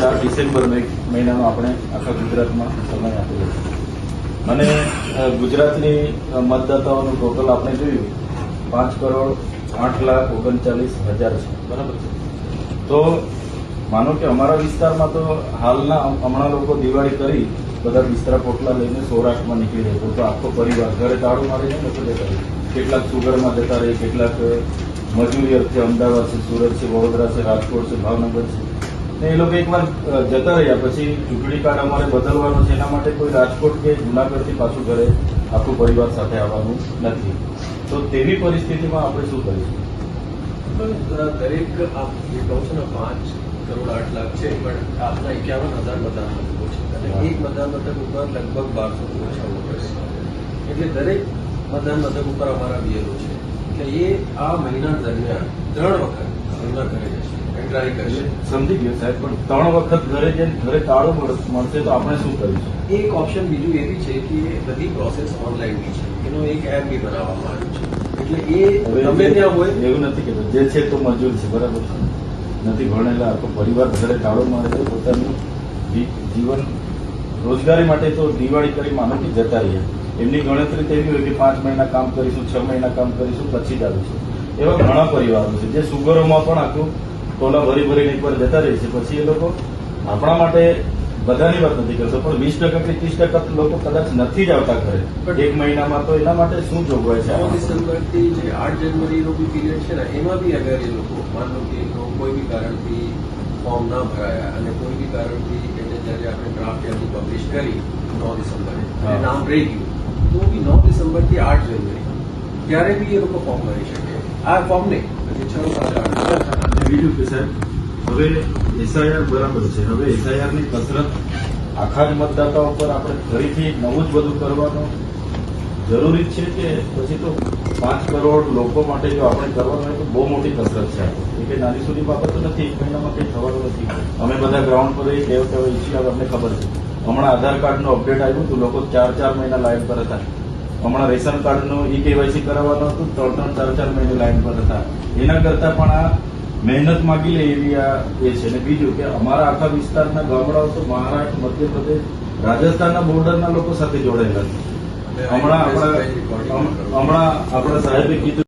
ચાર ડિસેમ્બર મહિનાનો આપણે આખા ગુજરાતમાં સમય આપેલો છે. અને ગુજરાતની મતદાતાઓનું ટોટલ આપણે જોયું, પાંચ કરોડ આઠ લાખ ઓગણચાલીસ હજાર છે. બરાબર છે? તો, માનો કે અમારા વિસ્તારમાં તો હાલના હમણાં લોકો દિવાળી કરી, બધા બિસ્તરા પોટલા લઈને સૌરાષ્ટ્રમાં નીકળી જાય તો આખો પરિવાર, ઘરે તાળું મારીને લોકો જતા રહે. કેટલાક સુગરમાં જતા રહે, કેટલાક મજૂરી અર્થે અમદાવાદ છે, સુરત છે, વડોદરા છે, રાજકોટ છે, ભાવનગર છે. ને એ લોકો એકવાર જતા રહ્યા. પછી ચૂંટણી કાર્ડ અમારે બદલવાનો છે એના માટે કોઈ રાજકોટ કે જુનાગઢથી પાછું ઘરે આખું પરિવાર સાથે આવવાનું નથી. તો તેવી પરિસ્થિતિમાં આપણે શું કરીશું? દરેક આપ જે કહો છો ને પાંચ કરોડ આઠ લાખ છે પણ આપના એકાવન હજાર મતદાન મથકો છે. અને. એક મતદાન મથક ઉપર લગભગ બારસો ઓછા વોટર છે. એટલે દરેક મતદાન મથક ઉપર અમારા બીએલઓ છે. એટલે એ આ મહિના દરમિયાન ત્રણ વખત એમના ઘરે જશે. એન્ટ્રાય કરશે સમજી ગયો સાહેબ પણ ત્રણ વખત ઘરે જઈને ઘરે તાળો મળશે તો આપણે શું કરીશું? એક ઓપ્શન બીજું એવી છે કે બધી પ્રોસેસ ઓનલાઈન બી છે. એનો એક એપ બી બનાવવામાં આવ્યો છે. એટલે એ ગમે ત્યાં હોય એવું નથી કે જે છે તો મજૂર છે બરાબર નથી ભણેલા તો પરિવાર ઘરે તાળો મારે છે પોતાનું જીવન રોજગારી માટે તો દિવાળી કરી માનો કે જતા રહ્યા એમની ગણતરી તો એવી હોય કે પાંચ મહિના કામ કરીશું છ મહિના કામ કરીશું પછી જ આવીશું. એવા ઘણા પરિવારો છે જે સુગરોમાં પણ આખું ટોલા ભરી ભરીને એકવાર જતા રહે છે. પછી એ લોકો આપણા માટે બધાની વાત નથી કરતો પણ વીસ ટકા કે ત્રીસ ટકા લોકો કદાચ નથી જ આવતા ઘરે. એક મહિનામાં તો એના માટે શું જોગવાઈ છે? નવ? ડિસેમ્બરથી જે આઠ જનવરીનો બી પીરિયડ છે ને એમાં બી અગર એ લોકો માનો કે કોઈ બી કારણથી ફોર્મ ના ભરાયા અને કોઈ બી કારણથી એને જ્યારે આપણે ડ્રાફ્ટ યાદી પબ્લિશ કરી નવ ડિસેમ્બરે નામ રહી ગયું તો બી નવ ડિસેમ્બરથી આઠ જનવરી ત્યારે બી એ લોકો ફોર્મ ભરી શકે. આ ફોર્મ નહીં પછી છ સાત આઠ બીજું કે સાહેબ, હવે એસઆઈઆર બરાબર છે. હવે એસઆઈઆરની કસરત આખા જ મતદાતા ઉપર આપણે ફરીથી નવું જ બધું કરવાનું જરૂરી છે કે પછી તો પાંચ કરોડ લોકો માટે જો આપણે કરવાનું હોય તો બહુ મોટી કસરત છે. એ કઈ નાની સુધી બાબત નથી, એક મહિનામાં કંઈ થવાનું નથી. અમે બધા ગ્રાઉન્ડ પર એ ટેવ ટેવ ઇસ્યુ અમને ખબર છે. હમણાં આધાર કાર્ડનું અપડેટ આવ્યું હતું, લોકો ચાર ચાર મહિના લાઈન પર હતા. હમણાં રેશન કાર્ડનું ઈ કેવાયસી કરાવવાનું હતું, ત્રણ ત્રણ ચાર ચાર મહિને લાઈન પર હતા. એના કરતા પણ આ મહેનત માગી લે એવી આ એ છે. અને બીજું કે અમારા આખા વિસ્તારના ગામડાઓ તો મહારાષ્ટ્ર મધ્યપ્રદેશ રાજસ્થાનના બોર્ડરના લોકો સાથે જોડાયેલા છે. હમણાં આપણા હમણાં આપણા સાહેબે કીધું